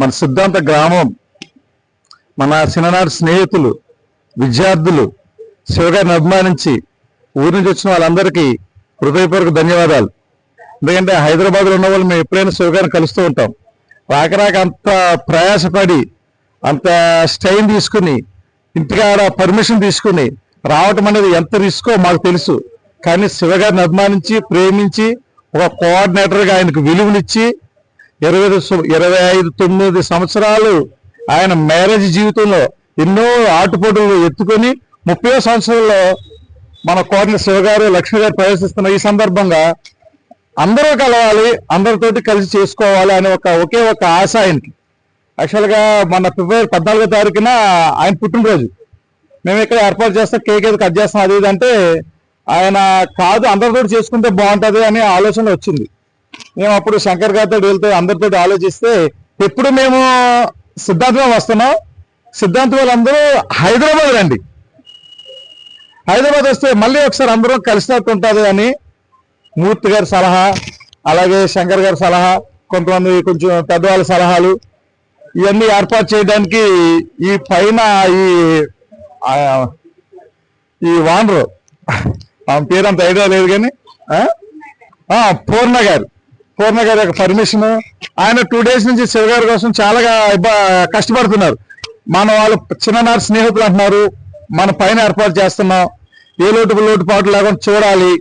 మన సిద్ధాంత గ్రామం మన చిన్ననాటి స్నేహితులు విద్యార్థులు శివగారిని అభిమానించి ఊరి నుంచి వచ్చిన వాళ్ళందరికీ హృదయపూర్వక ధన్యవాదాలు. ఎందుకంటే హైదరాబాద్లో ఉన్న వాళ్ళు మేము ఎప్పుడైనా శివగారిని కలుస్తూ ఉంటాం. రాకరాక అంత ప్రయాసపడి అంత స్టైన్ తీసుకుని ఇంటికాడ పర్మిషన్ తీసుకుని రావటం అనేది ఎంత రిస్కో మాకు తెలుసు. కానీ శివగారిని అభిమానించి ప్రేమించి ఒక కోఆర్డినేటర్గా ఆయనకు విలువనిచ్చి ఇరవై ఇరవై ఐదు తొమ్మిది సంవత్సరాలు ఆయన మ్యారేజ్ జీవితంలో ఎన్నో ఆటుపోటులు ఎత్తుకొని ముప్పై సంవత్సరాల్లో మన కోట్ల శివగారు లక్ష్మి గారు ప్రవేశిస్తున్న ఈ సందర్భంగా అందరూ కలవాలి అందరితోటి కలిసి చేసుకోవాలి అనే ఒక ఒకే ఒక ఆశ ఆయనకి. యాక్చువల్గా మన ఫిబ్రవరి పద్నాలుగో తారీఖున ఆయన పుట్టినరోజు. మేము ఇక్కడ ఏర్పాటు చేస్తాం కేక్ ఏదో కట్ చేస్తాం అది ఇది అంటే ఆయన కాదు అందరితో చేసుకుంటే బాగుంటుంది అనే ఆలోచన వచ్చింది. మేము అప్పుడు శంకర్ గారితో వెళ్తే అందరితో ఆలోచిస్తే ఎప్పుడు మేము సిద్ధాంతం వస్తున్నాం సిద్ధాంతం వాళ్ళందరూ హైదరాబాద్ రండి. హైదరాబాద్ వస్తే మళ్ళీ ఒకసారి అందరం కలిసినట్టు ఉంటుంది అని మూర్తి గారి సలహా అలాగే శంకర్ గారి సలహా కొంతమంది కొంచెం పెద్దవాళ్ళ సలహాలు ఇవన్నీ ఏర్పాటు చేయడానికి ఈ పైన ఈ ఈ వానరు ఆమె పేరు అంత ఐడియా లేదు కానీ పూర్ణ గారు. పూర్ణ గారి యొక్క పర్మిషన్ ఆయన టూ డేస్ నుంచి శివగారి కోసం చాలా కష్టపడుతున్నారు. మన వాళ్ళు చిన్ననాటి స్నేహితులు అంటున్నారు. మన పైన ఏర్పాటు చేస్తున్నాం. ఏ లోటు లోటుపాటు లేకుండా చూడాలి.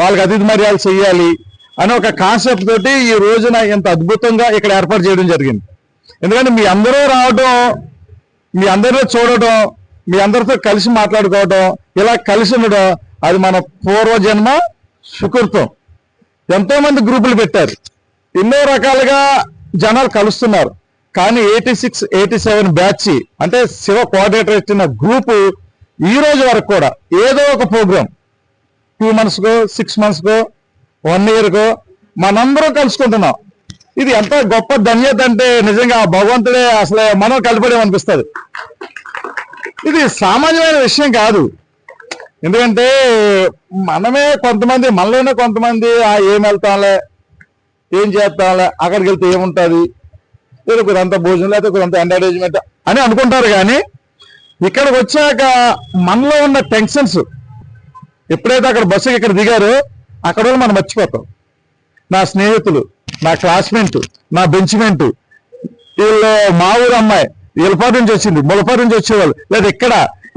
వాళ్ళకి అతిథి మర్యాదలు చేయాలి అనే ఒక కాన్సెప్ట్ తోటి ఈ రోజున ఇంత అద్భుతంగా ఇక్కడ ఏర్పాటు చేయడం జరిగింది. ఎందుకంటే మీ అందరూ రావడం మీ అందరిలో చూడటం మీ అందరితో కలిసి మాట్లాడుకోవటం ఇలా కలిసి ఉండడం అది మన పూర్వజన్మ సుకృతం. ఎంతో మంది గ్రూపులు పెట్టారు. ఎన్నో రకాలుగా జనాలు కలుస్తున్నారు. కానీ eighty six eighty seven batch అంటే శివ కోఆర్డినేటర్ ఇచ్చిన గ్రూపు ఈ రోజు వరకు కూడా ఏదో ఒక ప్రోగ్రామ్ టూ మంత్స్కో సిక్స్ మంత్స్కో వన్ ఇయర్కో మనందరం కలుసుకుంటున్నాం. ఇది ఎంత గొప్ప ధన్యత అంటే నిజంగా భగవంతుడే అసలే మనం కలిపడేమనిపిస్తుంది ఇది సామాన్యమైన విషయం కాదు. ఎందుకంటే మనమే కొంతమంది మనలోనే కొంతమంది ఆ ఏం వెళ్తాంలే? ఏం చేస్తాంలే? అక్కడికి వెళ్తే ఏముంటుంది? ఏదో కొంత భోజనం లేకపోతే కొంత ఎంటర్టైన్మెంట్ అని అనుకుంటారు కానీ ఇక్కడికి వచ్చాక మనలో ఉన్న టెన్షన్స్ ఎప్పుడైతే అక్కడ బస్సుకి ఇక్కడ దిగారో అక్కడ మనం మర్చిపోతాం. నా స్నేహితులు నా క్లాస్మేట్ నా బెంచ్మెంట్ వీళ్ళు మా ఊరు అమ్మాయి ఇలపాటి నుంచి వచ్చింది ములపాటి నుంచి వచ్చేవాళ్ళు. లేదా ఇక్కడ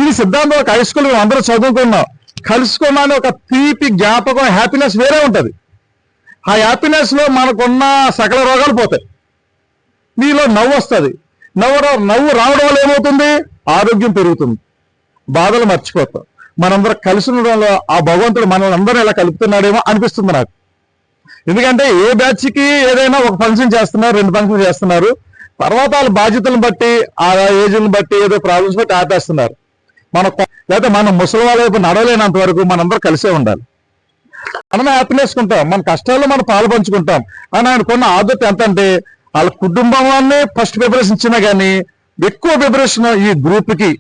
ఈ సిద్ధాంతం ఒక హై స్కూల్ మేము అందరూ చదువుకున్నాం. కలుసుకున్నాను ఒక తీపి జ్ఞాపకం హ్యాపీనెస్ వేరే ఉంటుంది. ఆ హ్యాపీనెస్లో మనకున్న సకల రోగాలు పోతాయి. నీలో నవ్వు వస్తుంది. నవ్వు రా- నవ్వు రావడం వల్ల ఏమవుతుంది? ఆరోగ్యం పెరుగుతుంది. బాధలు మర్చిపోతాం. మనందరం కలిసి ఉండడంలో ఆ భగవంతుడు మనల్ని అందరూ ఇలా కలుపుతున్నాడేమో అనిపిస్తుంది నాకు. ఎందుకంటే ఏ బ్యాచ్కి ఏదైనా ఒక ఫంక్షన్ చేస్తున్నారు రెండు ఫంక్షన్ చేస్తున్నారు. తర్వాత వాళ్ళ బాధ్యతలను బట్టి ఆ ఏజ్ని బట్టి ఏదో ప్రాబ్లమ్స్ బట్టి ఆపేస్తున్నారు. మన లేదా మనం ముసలి వాళ్ళ వైపు నడవలేనంత వరకు మనందరూ కలిసే ఉండాలి. మనం హ్యాపీనేసుకుంటాం మన కష్టాల్లో మనం పాలు పంచుకుంటాం. అని ఆయనకున్న ఆదత ఎంత అంటే వాళ్ళ కుటుంబాన్ని ఫస్ట్ ప్రిపరేషన్ ఇచ్చినా కానీ ఎక్కువ ప్రిపరేషన్ ఈ గ్రూప్కి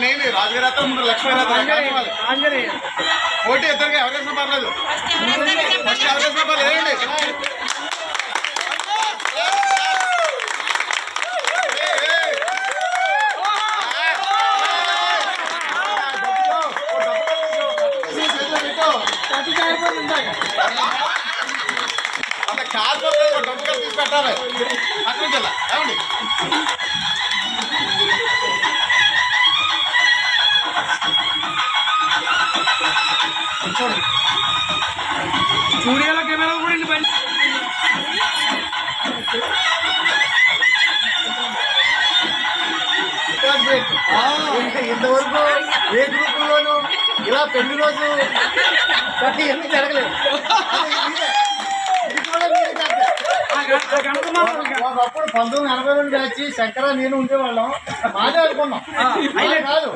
రాజుగారి అత్త ముందు లక్ష్మీ ఆంజనేయ పోటీ ఇద్దరికి అవకాశం పర్లేదు. ఫస్ట్ అవకాశం పర్లేదు. అంత కాదు డబ్బు కలిసి తీసి పెట్టాలి. అక్కడి ఏమండి? ఇంతవరకు ఏ గ్రూపుల్లోనూ ఇలా పెళ్ళి రోజు ప్రతి ఎన్ని జరగలేదు. ఒకప్పుడు పంతొమ్మిది ఎనభై రెండు బ్యాచ్ శంకర నేను ఉండేవాళ్ళం. మాదే అనుకున్నాం. కాదు.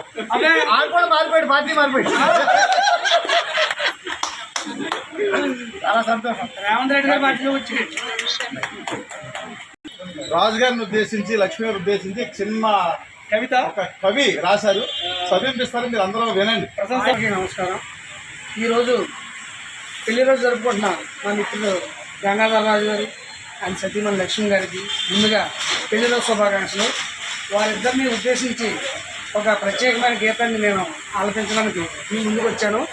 ఆయన కూడా మారిపోయాడు పార్టీ మారిపోయాడు. చాలా సంతోషం. రేవంత్ రెడ్డి గారు పార్టీలో వచ్చి. రాజు గారిని ఉద్దేశించి లక్ష్మి గారిని ఉద్దేశించి చిన్న కవిత? కవి రాశారు. చదివిపిస్తారు మీరు అందరూ వినండి. నమస్కారం. ఈరోజు పెళ్ళి రోజు జరుపుకుంటున్న మా మిత్రులు గంగాధర రాజు గారు ఆయన సతీమణి లక్ష్మి గారికి ముందుగా పెళ్ళి రోజు శుభాకాంక్షలు. వారిద్దరిని ఉద్దేశించి ఒక ప్రత్యేకమైన గీతాన్ని నేను ఆలపించడానికి మీ ముందుకు వచ్చాను.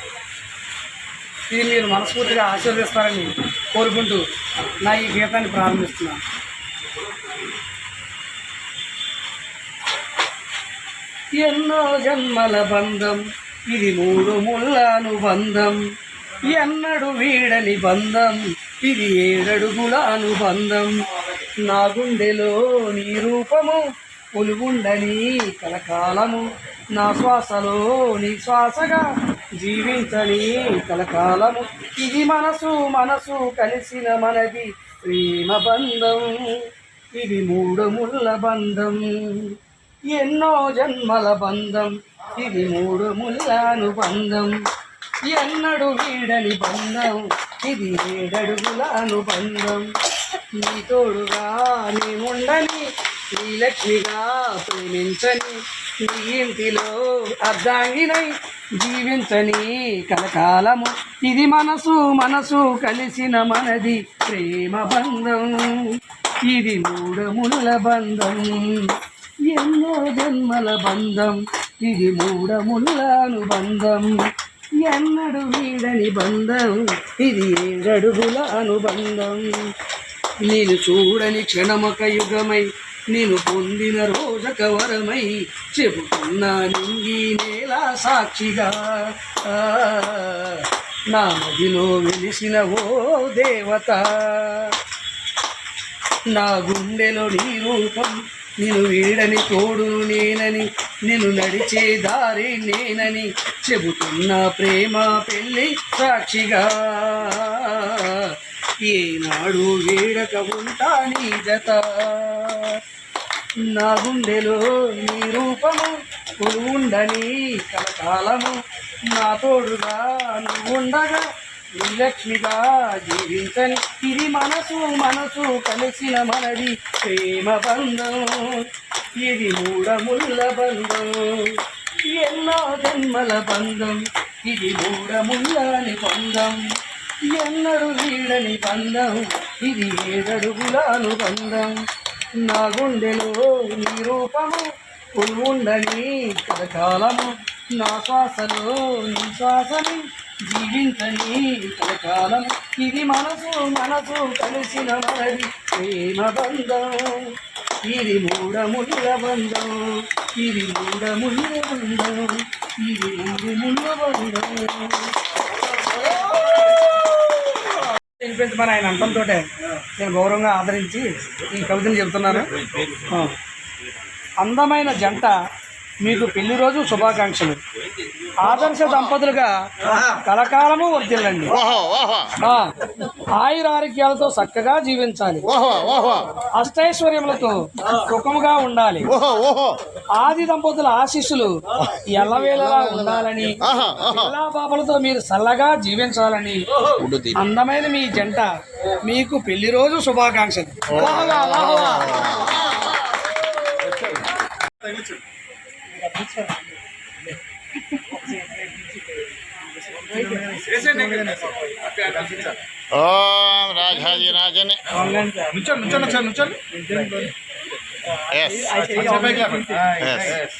ఇది మీరు మనస్ఫూర్తిగా ఆశీర్వదిస్తారని కోరుకుంటూ నా ఈ గీతాన్ని ప్రారంభిస్తున్నాను. ఎన్నో జన్మల బంధం ఇది మూడు ముళ్ళ అనుబంధం ఎన్నడు వీడని బంధం ఇది ఏడడుగుల అనుబంధం నా గుండెలో నీ రూపము పులుగుండని కలకాలము. నా శ్వాసలో నీ శ్వాసగా జీవించని కలకాలము. ఇది మనసు మనసు కలిసిన మనది ప్రేమ బంధం. ఇది మూడు ముళ్ళ బంధం. ఎన్నో జన్మల బంధం ఇది మూడు ముళ్ళాను బంధం ఎన్నడు వీడని బంధం ఇది ఏడడుగుల అనుబంధం నీ తోడుగా నేనుండని నీ లక్ష్మిగా ప్రేమించని నీ ఇంటిలో అర్ధాంగినై జీవించని కలకాలము. ఇది మనసు మనసు కలిసిన మనది ప్రేమ బంధం. ఇది మూడముల బంధం. ఎన్నో జన్మల బంధం ఇది మూడముల అనుబంధం ఎన్నడు వీడని బంధం ఇది ఏడడుగుల అనుబంధం నేను చూడని క్షణమొక యుగమై నేను పొందిన రోజక వరమై చెబుతున్నా నింగి నేల సాక్షిగా. నా మదిలో వెలిసిన ఓ దేవత నా గుండెలో నీ రూపం నేను వీడని తోడును నేనని నేను నడిచే దారి నేనని చెబుతున్న ప్రేమ పెళ్ళి సాక్షిగా. ఏనాడు వీడక ఉంటా నీ జత. నా గుండెలో నీ రూపము ఉండని కలకాలము. నా తోడుగా నువ్వుండగా శ్రీలక్ష్మిగా జీవించని ఇది మనసు మనసు కలిసిన మనది ప్రేమ బంధం. ఇది మూడముళ్ళ బంధం. ఎన్నో జన్మల బంధం. ఇది మూడముళ్ళని బంధం. ఎన్నడు వీడని బంధం. ఇది ఏడడుగుల బంధం. నా గుండెలో నీ రూపము ఉండని కలకాలము నా శ్వాసలో నీ శ్వాసని జీవించని ఇది మనసు మనసు కలిసిన మనది ప్రేమ బంధం. ఇది మూడముళ్ళ బంధం. ఇది మూడముళ్ళ బంధం. ఇది మూడుముళ్ళ బంధం. వినిపించమని ఆయన అంటంతో నేను గౌరవంగా ఆదరించి ఈ కవితను చెబుతున్నాను. అందమైన జంట మీకు పెళ్ళి రోజు శుభాకాంక్షలు. ఆదర్శ దంపతులుగా కలకాలము వర్తిల్లండి ఓహో ఓహో. ఆ, ఆయుర ఆరోగ్యాలతో చక్కగా జీవించాలి. ఓహో ఓహో. అష్టైశ్వర్యములతో సుఖముగా ఉండాలి. ఓహో ఓహో. ఆది దంపతుల ఆశీస్సులు ఎల్లవేళలా ఉండాలని పాపలతో మీరు చల్లగా జీవించాలని అందమైన మీ జంట మీకు పెళ్ళి రోజు శుభాకాంక్షలు. ఓం రాజాజీ రాజని నుంచోండి నుంచోండి ఒకసారి నుంచోండి ఎస్ ఎస్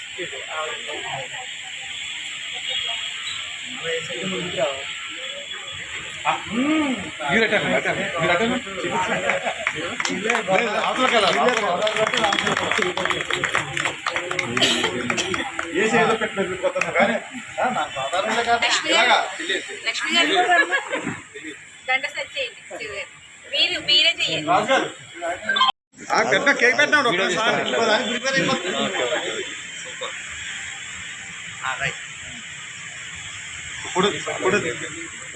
ఏసి ఏదో పెట్టిన పెట్టుకోతున్నా కానీ నాకు సాధారణంగా కాదు. ఇలాగా. గారు లక్ష్మి గారు గంట సెట్ చేయండి మీరు మీరే చెయ్యండి. పెట్టిన కేక్ పెట్టినాడు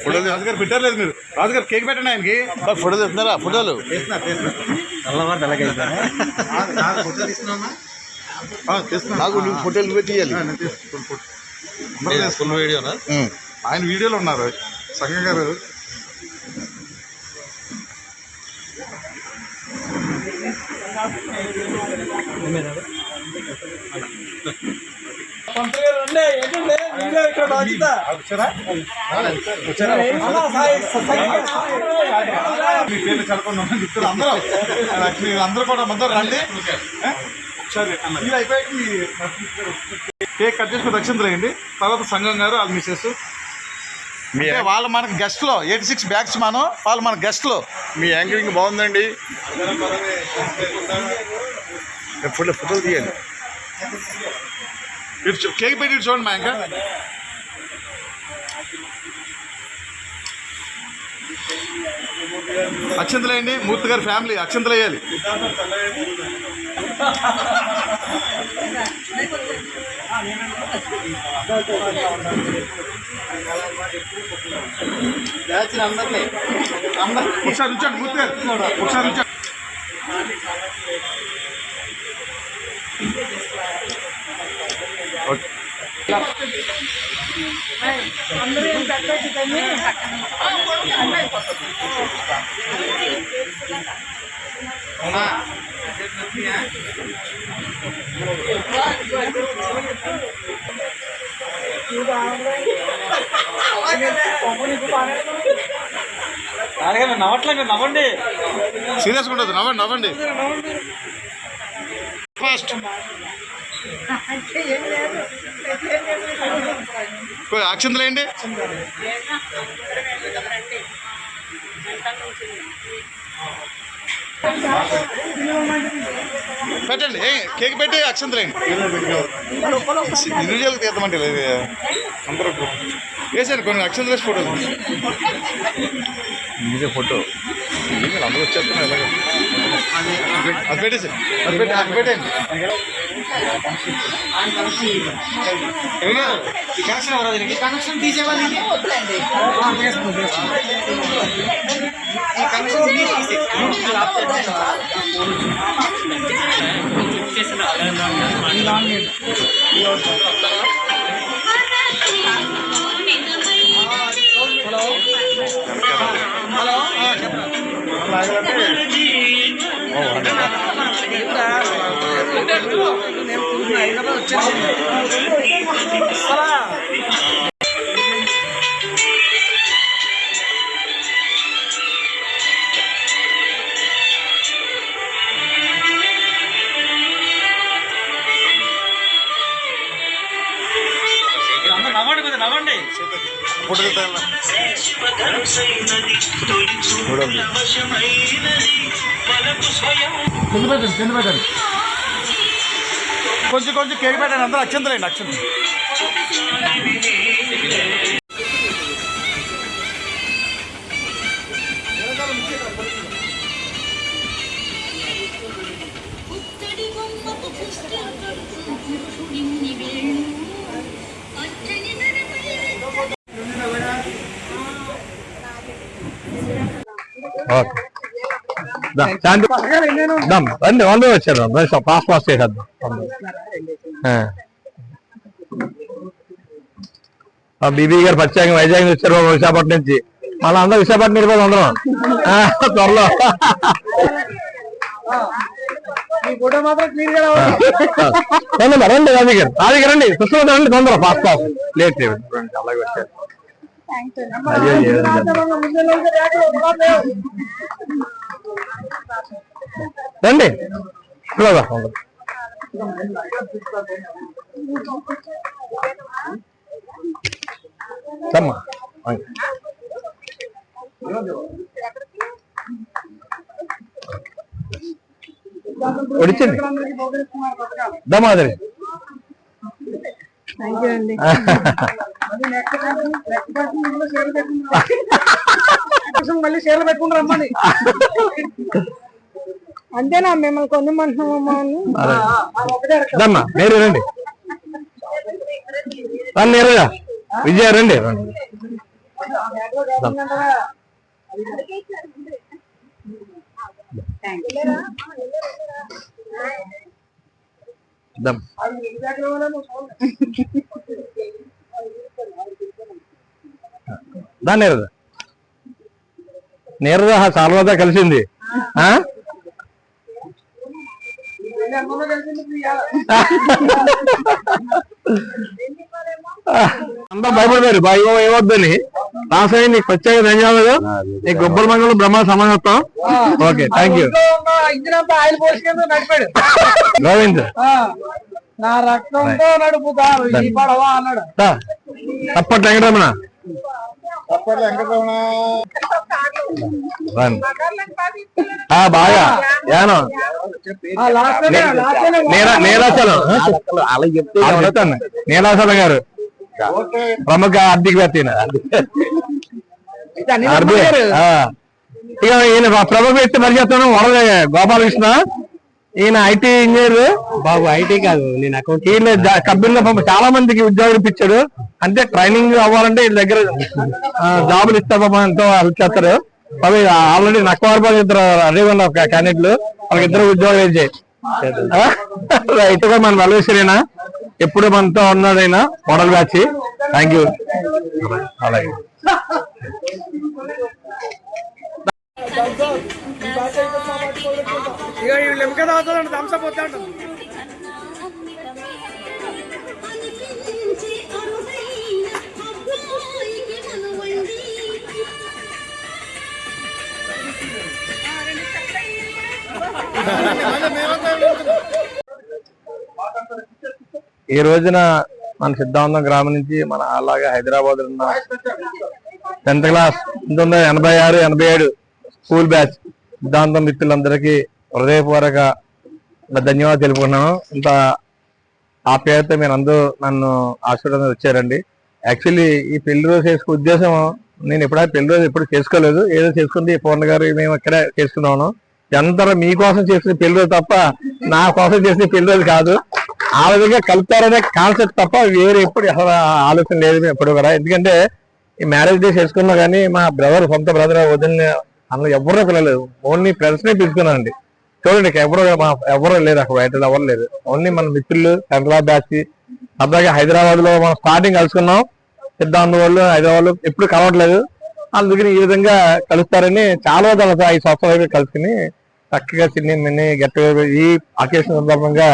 ఫోటో రాజుగారు పెట్టలేదు మీరు. రాజుగారు కేక్ పెట్టండి ఆయనకి. ఫోటో తెస్తున్నారా ఫోటోలు? నాకు నువ్వు ఫోటోలు నువ్వే తీయాలి. ఫుల్ వీడియోనా? ఆయన వీడియోలో ఉన్నారు. సంగ గారు. మీ పేర్లు కలపండి మిత్రులు అందరూ. మీరు అందరూ కూడా మొత్తం రండి. కేక్ కట్ చేసుకుని రక్షణ వేయండి తర్వాత సంఘం గారు వాళ్ళ మిస్సెస్ అంటే వాళ్ళు మనకి గెస్ట్లో ఎయిటీ సిక్స్ బ్యాగ్స్ మనం. వాళ్ళు మన గెస్ట్లో. మీ యాంకరింగ్ బాగుందండి. ఫోటో ఫోటోలు తీయండి. ఇటు కేక్ పెట్టి చూడండి మా ఇంకా అక్షంతలు వేయండి మూర్తి గారి ఫ్యామిలీ అక్షంతలు వేయాలి. బ్యాచ్ అందరినీ అందరూ ఒకసారి ఉంచండి. మూర్తి గారు ఒకసారి ఉంచండి నవ్వట్లేదు నవ్వండి సీరియస్గా ఉండదు నవ్వండి నవ్వండి ఫస్ట్ యాక్షన్ లేండి పెట్టండి. ఏ కేక్ పెట్టి అక్షంతలు వేయండి ఇండివిజువల్ తీద్దామంటే లేదు. అందరూ వేసాను కొన్ని అక్షంతలు ఫోటోలు. ఫోటో. అందరూ వచ్చేస్తున్నారు అది పెట్టేసి అది పెట్టి అది పెట్టండి కనెక్షన్ తీసేవాళ్ళు హైదరాబాద్ వచ్చేసి కేక్ పెట్టండి అందరూ అక్షంతలేండి నడపై ఓకే రండి వాళ్ళు వచ్చారు ఫాస్ట్ ఫాస్ట్ చేసేద్దాం. ఆ. ఆ బీబీ గారు ప్రత్యేకంగా వైజాగ్ నుంచి వచ్చారు బాబు విశాఖపట్నం నుంచి. మళ్ళీ అందరూ విశాఖపట్నం వెళ్ళిపోదు అందరం. ఆ, త్వరలో. ఈ ఫోటో మాత్రం క్లియర్గా రండి రాజు గారు. రాజు గారు రండి సుష్మత రండి తొందర ఫాస్ట్ ఫాస్ట్ లేట్ రండి, అలాగే వచ్చారు అయ్యో, ఏం- రండి ఇక్కడ రా, తొందర. రమ్మా రండి. ఒడిచండి దమాదరి మళ్ళీ చీరలు పెట్టుకుని రమ్మని. అంతేనా? మిమ్మల్ని. దమ్మా మీరు రండి. రండి విజయ రండి. రండి దమ్ దా నేరుగా నేరుగా సాల్వాదా కలిసింది. ఆ? అంతా భయపడిపోయారు బాయ్ ఏమొద్దని? రాసాయి నీకు ప్రత్యేక ధన్యవాదాలు. నీకు గొప్పల మంగళం బ్రహ్మ సమానత్వం. Okay thank you Govind. ఆ, నా రక్తంతో నడుపుతారు. ఈ పడవ అన్నాడు. తప్పటి వెంకటరమణ. అప్పట్లో వెంకటరమణ. బాగా. నీలాచలం నీలాచలం గారు. ప్రముఖ ఆర్థికవేత్త. ఇక ఈయన ప్రముఖ వ్యక్తి పరిచయం వరద గోపాలకృష్ణ. ఈయన ఐటీ ఇంజనీర్? బాబు ఐటీ కాదు నేను అకౌంట్ ఈయన పాపం చాలా మందికి ఉద్యోగాలు ఇప్పించాడు. అంటే ట్రైనింగ్ అవ్వాలంటే వీళ్ళ దగ్గర జాబులు ఇస్తారు పాపం ఎంతో హెల్ప్ చేస్తారు. అవి ఆల్రెడీ నక్కవారిపాలు ఇద్దరు రెడీ ఉన్న క్యాండిడేట్లు వాళ్ళకి ఇద్దరు ఉద్యోగాలు ఇచ్చాయి రైట్గా మన మల్లేశ్వరేనా ఎప్పుడు మనతో ఉన్నాడు ఆయన మోడల్ బ్యాచ్. థ్యాంక్ యూ అలాగే. ఇక ఈ లెమక తాగుతాడు థమ్స్అప్ వద్దంట. ఈ రోజున మన సిద్ధాంతం గ్రామం నుంచి మన అలాగే హైదరాబాద్ ఉన్న టెన్త్ క్లాస్ పంతొమ్మిది ఎనభై ఆరు ఎనభై ఏడు స్కూల్ బ్యాచ్ సిద్ధాంతం మిత్రులందరికీ హృదయపూర్వక ధన్యవాదాలు తెలుపుకున్నాను ఇంత ఆప్యాయత మీరు అందరూ నన్ను ఆశీర్వాదం వచ్చారండి. యాక్చువల్లీ ఈ పెళ్ళి రోజు చేసుకునే ఉద్దేశం నేను ఎప్పుడైనా పెళ్ళి రోజు ఎప్పుడు చేసుకోలేదు. ఏదో చేసుకుంది పూర్ణ గారు మేము ఇక్కడే చేసుకున్నాను అందరూ మీకోసం చేసిన పెళ్ళి రోజు తప్ప నా కోసం చేసిన పెళ్ళి రోజు కాదు. ఆ విధంగా కలుపుతారనే కాన్సెప్ట్ తప్ప వేరే ఎప్పుడు అసలు ఆలోచన లేదు ఎప్పుడు కూడా. ఎందుకంటే ఈ మ్యారేజ్ డే చేసుకున్నా కానీ మా బ్రదర్ సొంత బ్రదర్ వదిలిన అందులో ఎవరో పిల్లలేదు ఓన్లీ ఫ్రెండ్స్ నే పిలుచుకున్నానండి. చూడండి ఎవరో ఎవరో లేరు అక్కడ బయట ఎవరు లేరు. ఓన్లీ మన మిత్రులు సెంట్రల్ బ్యాచ్ అబ్బాయి హైదరాబాద్లో మనం స్టార్టింగ్ కలుసుకున్నాం. సిద్ధాంత వాళ్ళు హైదరాబాద్లో ఎప్పుడు కలవట్లేదు. అందుకని ఈ విధంగా కలుస్తారని చాలా రోజులు ఐదు సంవత్సరాలు అయిపోయి కలుసుకుని చక్కగా చిన్ని మిన్ని గెట్ ఈ అకేషన్ సందర్భంగా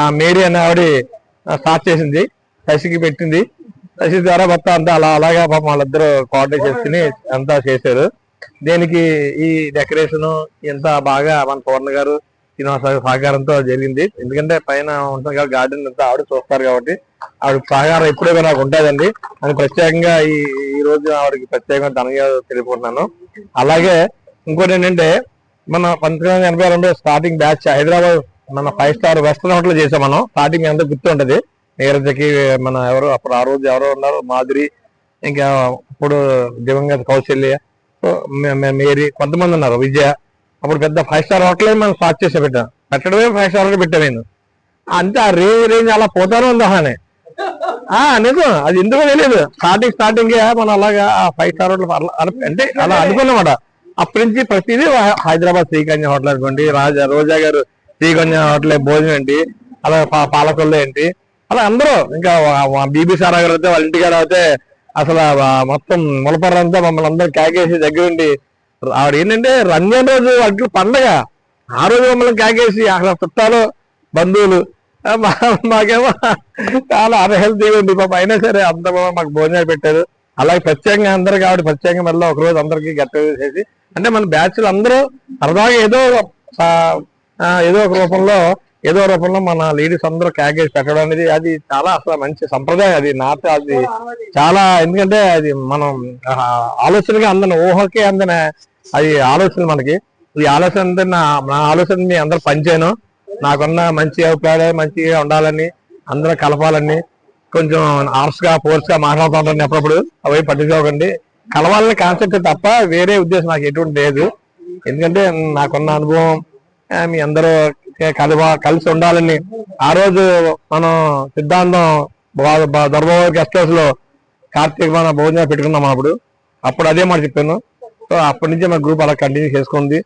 ఆ మేరీ అనే ఆవిడ స్టార్ట్ చేసింది. శశికి పెట్టింది. శశి ద్వారా మొత్తం అంతా అలా అలాగా పాపం వాళ్ళిద్దరూ కోఆర్డినేట్ చేసుకుని అంతా చేశారు. దీనికి ఈ డెకరేషన్ ఇంత బాగా మన పూర్ణ గారు శ్రీనివాస సహకారంతో జరిగింది. ఎందుకంటే పైన ఉంటుంది కాబట్టి గార్డెన్ అంతా ఆవిడ చూస్తారు కాబట్టి ఆవిడ సహకారం ఎప్పుడూ కూడా నాకు ఉంటుందండి అని ప్రత్యేకంగా ఈ ఈ రోజు ఆవిడకి ప్రత్యేకంగా ధన్యవాదాలు తెలుపుకుంటున్నాను. అలాగే ఇంకోటి ఏంటంటే మన పంతొమ్మిది వందల ఎనభై రెండు స్టార్టింగ్ బ్యాచ్ హైదరాబాద్ మన ఫైవ్ స్టార్ వెస్టర్న్ హోటల్ చేసాం మనం. స్టార్టింగ్ అంతా గుర్తుంటది. నీరజకి మన ఎవరు అప్పుడు ఆ రోజు ఎవరో ఉన్నారు? మాధురి ఇంకా ఇప్పుడు దివంగత కౌశల్య మేరీ కొంతమంది ఉన్నారు విజయ. అప్పుడు పెద్ద ఫైవ్ స్టార్ హోటలే మనం స్టార్ట్ చేసి పెట్టాం. పెట్టడమే ఫైవ్ స్టార్ హోటల్ పెట్టాను నేను అంతే ఆ రేంజ్ రేంజ్ అలా పోతానే ఉంది అని ఆ నిజం. అది ఎందుకో తెలియదు స్టార్టింగ్ స్టార్టింగ్ మనం అలాగా ఆ ఫైవ్ స్టార్ హోటల్ అలా- అంటే అలా అనుకున్నమాట. అప్పటి నుంచి ప్రతిదీ హైదరాబాద్ శ్రీకన్య హోటల్ అనుకోండి రాజా రోజా గారు శ్రీకన్య హోటల్ భోజనం ఏంటి అలా పాలకొల్లు ఏంటి అలా అందరూ. ఇంకా బీబీ సారా గారు అయితే వాళ్ళ ఇంటికాడ అయితే అసలు మొత్తం ములపర్రంతా మమ్మల్ని అందరూ కేకేసి దగ్గరుండి ఆవిడ ఏంటంటే రంజాన్ రోజు అడ్డు పండగ. ఆ రోజు మమ్మల్ని కాకేసి అక్కడ చుట్టాలు బంధువులు మాకేమో చాలా అన్హెల్తీగా ఉంది పాప. అయినా సరే అంత మాకు భోజనాలు పెట్టారు. అలాగే ప్రత్యేకంగా అందరికి ఆవిడ ప్రత్యేకంగా మళ్ళీ ఒక రోజు అందరికి గెట్ చేసి అంటే మన బ్యాచ్లు అందరూ సరదాగా ఏదో ఏదో ఒక రూపంలో ఏదో రూపంలో మన లేడీస్ అందరూ క్యాగేజ్ పెట్టడం అనేది అది చాలా అసలు మంచి సంప్రదాయం అది. నాతో అది చాలా ఎందుకంటే అది మనం ఆలోచనగా అందిన ఊహకే అందిన అది ఆలోచన మనకి. ఈ ఆలోచన నా నా ఆలోచన మీ అందరూ పనిచేయను. నాకున్న మంచి అభిప్రాయాలు మంచిగా ఉండాలని అందరూ కలపాలని కొంచెం ఆర్స్గా ఫోర్స్గా మాట్లాడుతూ అప్పుడప్పుడు అవి పట్టించుకోకండి. కలవాలని కాన్సెప్ట్ తప్ప వేరే ఉద్దేశం నాకు ఎటువంటి లేదు. ఎందుకంటే నాకున్న అనుభవం మీ అందరూ కలి కలిసి ఉండాలని. ఆ రోజు మనం సిద్ధాంతం దర్బాబు గెస్ట్ హౌస్లో కార్తీక మన భోజనం పెట్టుకున్నాం అప్పుడు. అప్పుడు అదే మాట చెప్పాను. సో అప్పటి నుంచి మన గ్రూప్ అలా కంటిన్యూ చేసుకుంది.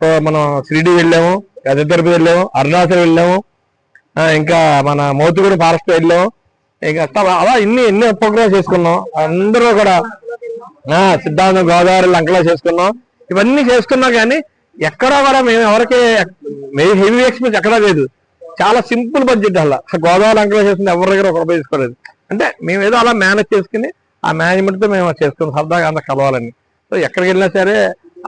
సో మనం షిరిడి వెళ్ళాము గజతరపు వెళ్ళాము అరుణాచల్ వెళ్ళాము ఇంకా మన మోతుగూడి ఫారెస్ట్ వెళ్ళాము. ఇంకా అలా ఇన్ని ఎన్ని ప్రోగ్రామ్స్ చేసుకున్నాం. అందరూ కూడా సిద్ధాంతం గోదావరి లంకలో చేసుకున్నాం. ఇవన్నీ చేసుకున్నా కానీ ఎక్కడా కూడా మేము ఎవరికి హెవీ ఎక్స్పెన్స్ ఎక్కడా లేదు. చాలా సింపుల్ బడ్జెట్ అలా. గోదావరి లంకలో చేసింది ఎవరి దగ్గర ఒక రూపాయి తీసుకోలేదు. అంటే మేము ఏదో అలా మేనేజ్ చేసుకుని ఆ మేనేజ్మెంట్తో మేము చేసుకున్నాం సరదాగా అంత కలవాలని. సో ఎక్కడికి వెళ్ళినా సరే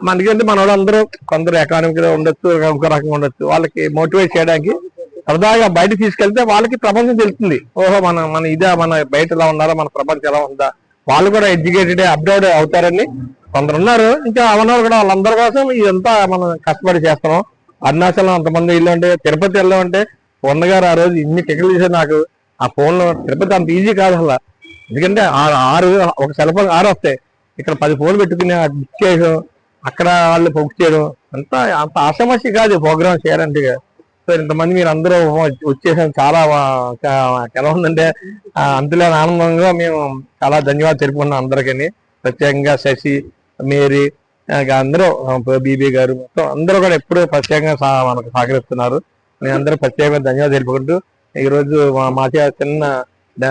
మనకంటే మన వాళ్ళందరూ కొందరు ఎకానమిక్ ఉండొచ్చు ఇంకో రకంగా ఉండొచ్చు. వాళ్ళకి మోటివేట్ చేయడానికి సరదాగా బయట తీసుకెళ్తే వాళ్ళకి ప్రపంచం తెలుస్తుంది. ఓహో మన మన ఇదే మన బయట ఎలా ఉన్నారో మన ప్రపంచం ఎలా ఉందా? వాళ్ళు కూడా ఎడ్యుకేటెడ్ అప్డేట్ అవుతారని కొందరు ఉన్నారు ఇంకా అవన్నారు కూడా వాళ్ళందరి కోసం ఇదంతా మనం కష్టపడి చేస్తున్నాం. అరుణాచలం అంతమంది ఇల్లు తిరుపతి వెళ్ళామంటే వందగారు ఆ రోజు ఇన్ని టికెట్లు తీసారు నాకు ఆ ఫోన్లో తిరుపతి అంత ఈజీ కాదు అసలు. ఎందుకంటే ఆ- ఆరు ఒక సెల్ఫోన్ ఆరు వస్తాయి. ఇక్కడ పది ఫోన్లు పెట్టుకుని బుక్ చేయడం అక్కడ వాళ్ళు బుక్ చేయడం అంత అంత ఆసమస్య కాదు ప్రోగ్రామ్ చేయాలంటే సో ఇంతమంది మీరు అందరూ వచ్చేసాం. చాలా ఎలా ఉందంటే అంతలేని ఆనందంగా మేము చాలా ధన్యవాదాలు తెలుపుకున్నాం అందరికీ. ప్రత్యేకంగా శశి మేరీ ఇంకా అందరూ బీబీ గారు మొత్తం అందరూ కూడా ఎప్పుడూ ప్రత్యేకంగా మనకు సహకరిస్తున్నారు. మేము అందరూ ప్రత్యేకంగా ధన్యవాదాలు తెలుపుకుంటూ ఈ రోజు మా చిన్న ఆ,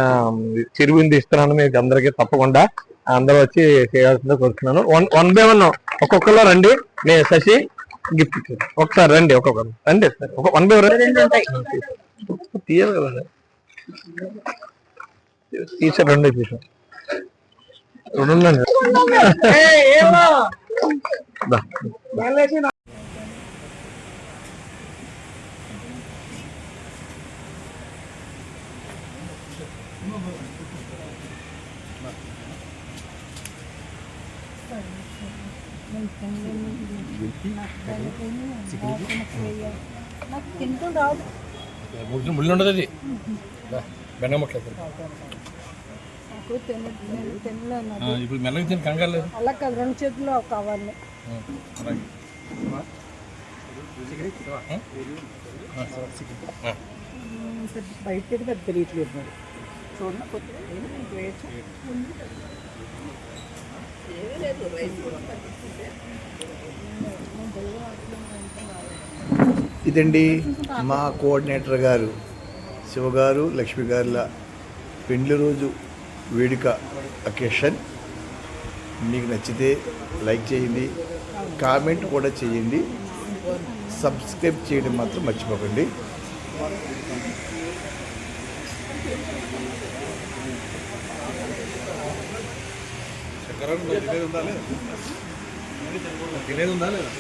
చిరువింది ఇస్తున్నాను మీకు అందరికీ తప్పకుండా. అందరూ వచ్చి చేయాల్సిందో కోరుతున్నాను. వన్ వన్ బై వన్ ఒక్కొక్కరు రండి. నేను శశి గిఫ్ట్ ఒకసారి రండి ఒక్కొక్కరు. రండి సార్ ఒక వన్ బై వన్ తీయాలి కదా. తీసారు రెండు తీసాం. రెండు ఉందండి దా. నాకు తింటూ రాదు ముళ్ళు ఉండదు అది బెన్నమ్మట్లేదు నాకు తిన ఇప్పుడు మెల్లగా తిని కంగారు లేదు. అలా కాదు రెండు చేతుల్లో కావాలి బయటకి అది తెలియట్లేదు మరి చూడండి ఇదండి మా కోఆర్డినేటర్ గారు శివగారు లక్ష్మి గారుల పెండ్లి రోజు. వేడుక అకేషన్ మీకు నచ్చితే లైక్ చేయండి కామెంట్ కూడా చేయండి. సబ్స్క్రైబ్ చేయడం మాత్రం మర్చిపోకండి. తినేది ఉందా లేదా?